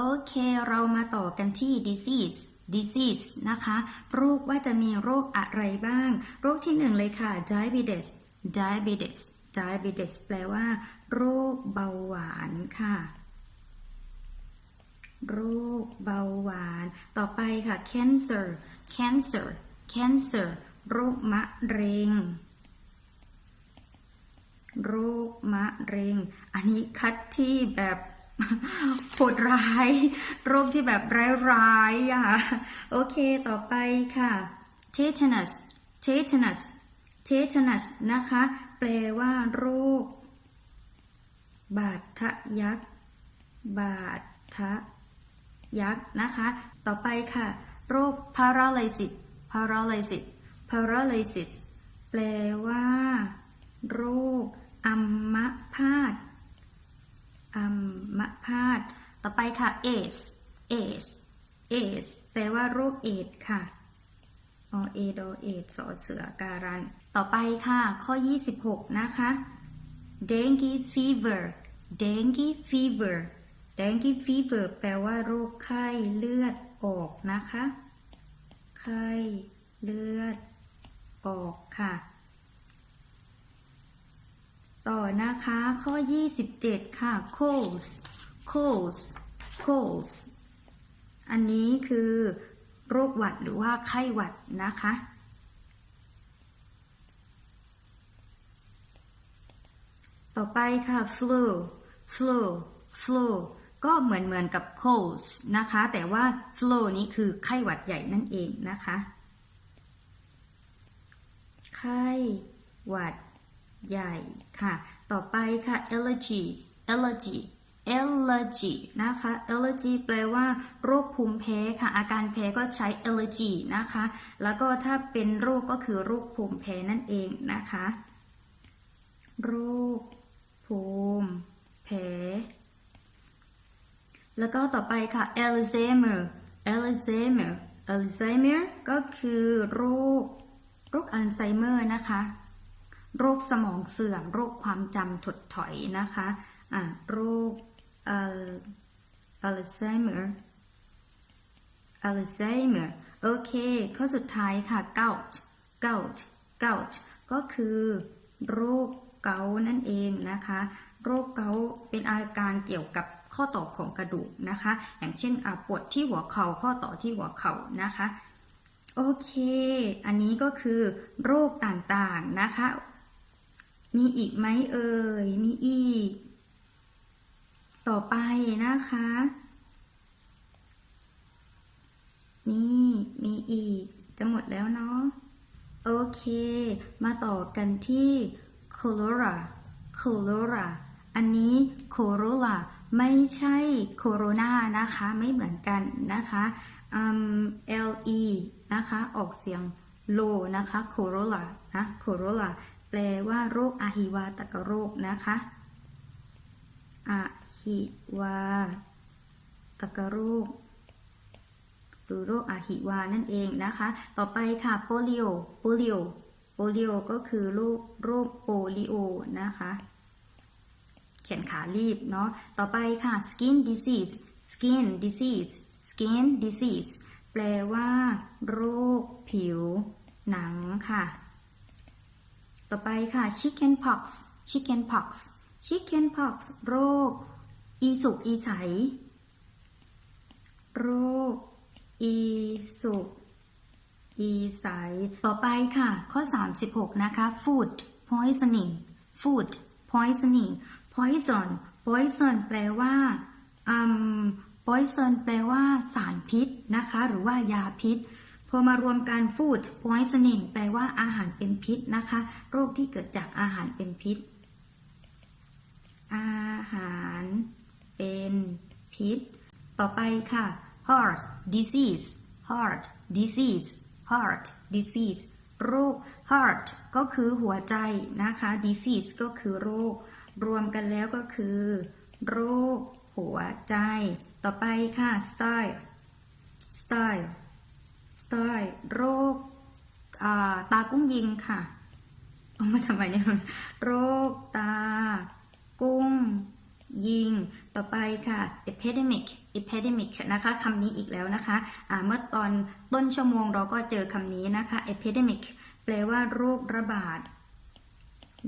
โอเค เรามาต่อกันที่ disease disease นะคะ โรคว่าจะมีโรคอะไรบ้าง โรคที่หนึ่งเลยค่ะ diabetes diabetes diabetes แปลว่า โรคเบาหวานค่ะ โรคเบาหวาน ต่อไปค่ะ cancer cancer cancer โรคมะเร็ง โรคมะเร็ง อันนี้คัดที่แบบ โหดร้ายโรคที่แบบร้ายๆอะโอเคต่อไปค่ะ tetanus tetanus tetanus นะคะ แปลว่าโรค บาดทะยักบาดทะยักนะคะ ต่อไปค่ะ โรค paralysis paralysis paralysis แปลว่า โรค อัมพาต อัมพา่อไปค่ะ AIDS AIDS AIDS แปลว่าโรคเอดส์ค่ะอเอดอเอดสอเสือการัน ต่อไปค่ะ ข้อ 26 นะคะ dengue fever dengue fever dengue fever แปลว่าโรคไข้เลือดออกนะคะ ไข้เลือดออกค่ะ ต่อนะคะ ข้อ 27 ค่ะ colds colds colds อันนี้คือโรคหวัดหรือว่าไข้หวัดนะคะ ต่อไปค่ะ flu flu flu ก็เหมือนเหมือนกับ colds นะคะ แต่ว่า flu นี้คือไข้หวัดใหญ่นั่นเองนะคะ ไข้หวัดใหญ่ค่ะ ต่อไปค่ะ allergy allergy allergy นะคะ allergy แปลว่าโรคภูมิแพ้ค่ะ อาการแพ้ก็ใช้ allergy นะคะ แล้วก็ถ้าเป็นโรคก็คือโรคภูมิแพ้นั่นเองนะคะ โรคภูมิแพ้ แล้วก็ต่อไปค่ะ Alzheimer Alzheimer Alzheimer ก็คือโรค โรคอัลไซเมอร์นะคะ โรคสมองเสื่อม โรคความจำถดถอยนะคะ อ่าโรค อัลอัลไซเมอร์อัลไซเมอร์โอเค ข้อสุดท้ายค่ะ gout gout gout ก็คือโรคเกาต์นั่นเองนะคะ โรคเกาต์เป็นอาการเกี่ยวกับข้อต่อของกระดูกนะคะ อย่างเช่นปวดที่หัวเขา่าข้อต่อที่หัวเข่านะคะ โอเค อันนี้ก็คือโรคต่างๆนะคะ มีอีกไหมเอ่ย มีอีก ต่อไปนะคะ นี่มีอีก จะหมดแล้วเนาะ โอเค มาต่อกันที่ cholera cholera อันนี้ cholera ไม่ใช่โคโรนานะคะ ไม่เหมือนกันนะคะอืม L E นะคะ ออกเสียง low นะคะ cholera นะ cholera แปลว่าโรคอะหิวาตกโรคนะคะ อะ หิวาตกโรคหรือโรคอะหิวานั่นเองนะคะ ต่อไปค่ะโปลิโอโปลิโอโปลิโอก็คือโรคโรคโปลิโอนะคะแขนขาลีบเนาะต่อไปค่ะ skin disease skin disease skin disease แปลว่า โรคผิว หนังค่ะ ต่อไปค่ะ chicken pox chicken pox chicken pox โรค อีสุกอีใส โรค อีสุกอีใส ต่อไปค่ะ ข้อ 36 นะคะ food poisoning food poisoning poison poison แปลว่าอืม poison แปลว่า สารพิษนะคะ หรือว่ายาพิษ พอมารวมกัน food poisoning แปลว่าอาหารเป็นพิษนะคะ โรคที่เกิดจากอาหารเป็นพิษ อาหาร เป็นพิษ ต่อไปค่ะ heart disease heart disease heart disease โรค heart ก็คือหัวใจนะคะ disease ก็คือโรค รวมกันแล้วก็คือ โรค หัวใจ ต่อไปค่ะ style style style โรคาตากุ้งยิงค่ะเอามาทำไมเนี่ยโรคตากุ้ง ยิง ต่อไปค่ะ epidemic epidemic นะคะคำนี้อีกแล้วนะคะอ่าเมื่อตอนต้นชั่วโมงเราก็เจอคำนี้นะคะ epidemic แปลว่าโรคระบาด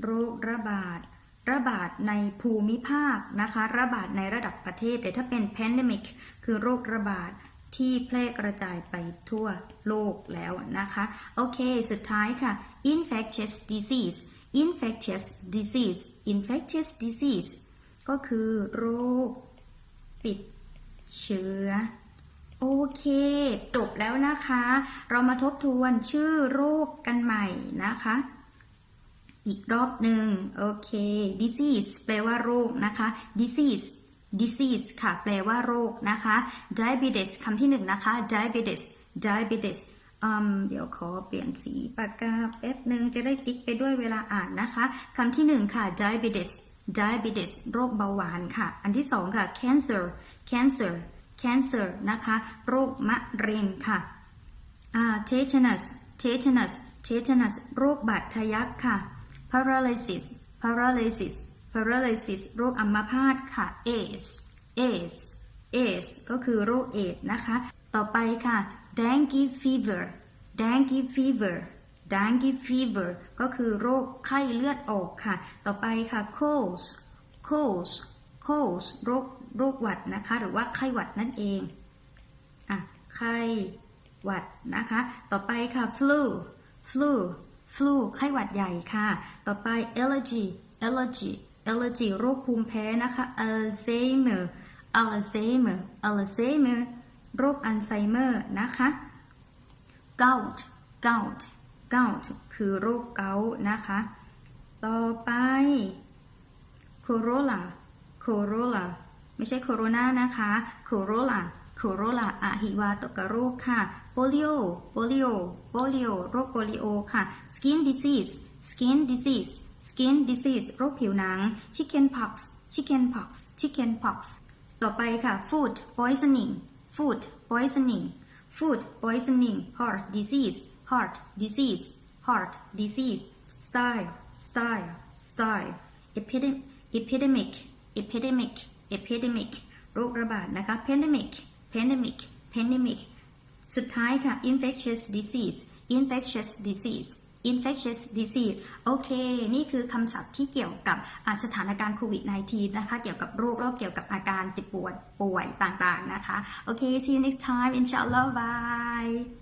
โรคระบาด ระบาดในภูมิภาคนะคะ ระบาดในระดับประเทศ แต่ถ้าเป็น pandemic คือโรคระบาดที่แพร่กระจายไปทั่วโลกแล้วนะคะ โอเค สุดท้ายค่ะ infectious disease infectious disease infectious disease ก็คือโรค ติดเชื้อ โอเค จบแล้วนะคะ เรามาทบทวนชื่อโรคกันใหม่นะคะ อีกรอบหนึ่งโอเค disease แปลว่าโรคนะคะ disease disease ค่ะ แปลว่าโรคนะคะ diabetes คำที่หนึ่งนะคะ diabetes diabetes อืมเดี๋ยวขอเปลี่ยนสีปากกาแป๊บหนึ่งจะได้ติ๊กไปด้วยเวลาอ่านนะคะ คำที่หนึ่งค่ะ diabetes diabetes โรคเบาหวานค่ะ อันที่สองค่ะ cancer cancer cancer นะคะ โรคมะเร็งค่ะ tetanus tetanus tetanus โรคบาดทะยักค่ะ paralysis paralysis paralysis โรคอัมพาตค่ะ AIDS AIDS AIDS ก็คือโรคเอดนะคะ ต่อไปค่ะ dengue fever dengue fever dengue fever ก็คือโรคไข้เลือดออกค่ะ ต่อไปค่ะ colds colds colds โรคโรคหวัดนะคะ หรือว่าไข้หวัดนั่นเองอะไข้หวัดนะคะ ต่อไปค่ะ flu flu flu ไข้หวัดใหญ่ค่ะ ต่อไป allergy allergy allergy โรคภูมิแพ้นะคะ Alzheimer Alzheimer Alzheimer โรคอัลไซเมอร์นะคะ gout gout gout คือโรคเกาต์นะคะ ต่อไป corolla corolla ไม่ใช่โคโรนานะคะ corolla corolla อะหิวาตกโรคค่ะ polio polio polio โรคโปลิโอค่ะ skin disease skin disease skin disease โรคผิวหนัง chicken pox chicken pox chicken pox ต่อไปค่ะ food poisoning food poisoning food poisoning heart disease heart disease heart disease style style style epidemic epidemic epidemic epidemic โรคระบาดนะคะ pandemic pandemic pandemic สุดท้ายค่ะ infectious disease infectious disease infectious disease โอเค นี่คือคำศัพท์ที่เกี่ยวกับสถานการณ์โควิด -19 นะคะ เกี่ยวกับโรคโรคเกี่ยวกับอาการเจ็บปวดป่วยต่างๆนะคะ โอเค see you next time inshallah bye